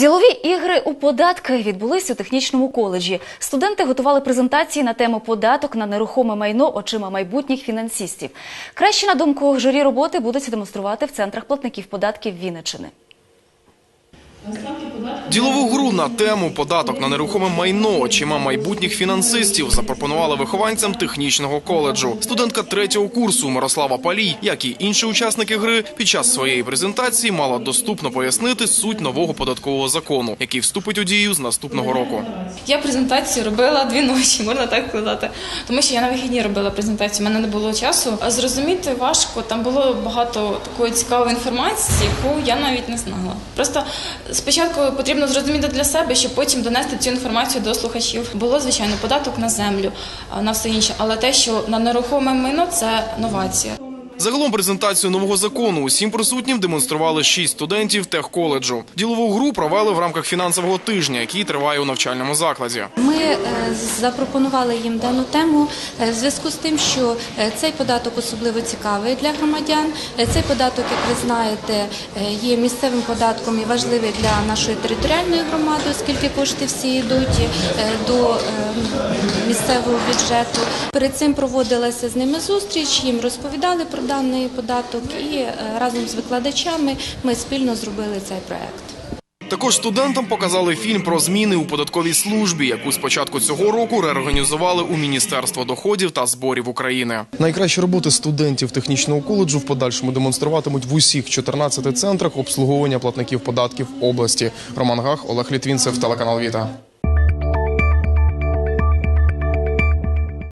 Ділові ігри у податки відбулись у технічному коледжі. Студенти готували презентації на тему податок на нерухоме майно очима майбутніх фінансистів. Краще на думку журі роботи будуть демонструвати в центрах платників податків Вінниччини. Ділову гру на тему податок на нерухоме майно очима майбутніх фінансистів запропонували вихованцям технічного коледжу. Студентка третього курсу Мирослава Палій, як і інші учасники гри, під час своєї презентації мала доступно пояснити суть нового податкового закону, який вступить у дію з наступного року. Я презентацію робила дві ночі, можна так сказати. Тому що я на вихідні робила презентацію, мене не було часу. А зрозуміти важко, там було багато такої цікавої інформації, яку я навіть не знала. Просто спочатку потрібно зрозуміти для себе, щоб потім донести цю інформацію до слухачів. Було, звичайно, податок на землю, на все інше, але те, що на нерухоме майно, це новація. Загалом презентацію нового закону усім присутнім демонстрували шість студентів техколеджу. Ділову гру провели в рамках фінансового тижня, який триває у навчальному закладі. Ми е, запропонували їм дану тему е, в зв'язку з тим, що е, цей податок особливо цікавий для громадян. Цей податок, як ви знаєте, є місцевим податком і важливий для нашої територіальної громади, оскільки кошти всі йдуть до місцевого бюджету. Перед цим проводилася з ними зустріч, їм розповідали про даний податок, і е, разом з викладачами ми спільно зробили цей проект. Також студентам показали фільм про зміни у податковій службі, яку з початку цього року реорганізували у Міністерство доходів та зборів України. Найкращі роботи студентів технічного коледжу в подальшому демонструватимуть в усіх 14 центрах обслуговування платників податків області. Роман Гах, Олег Літвінцев, телеканал Віта.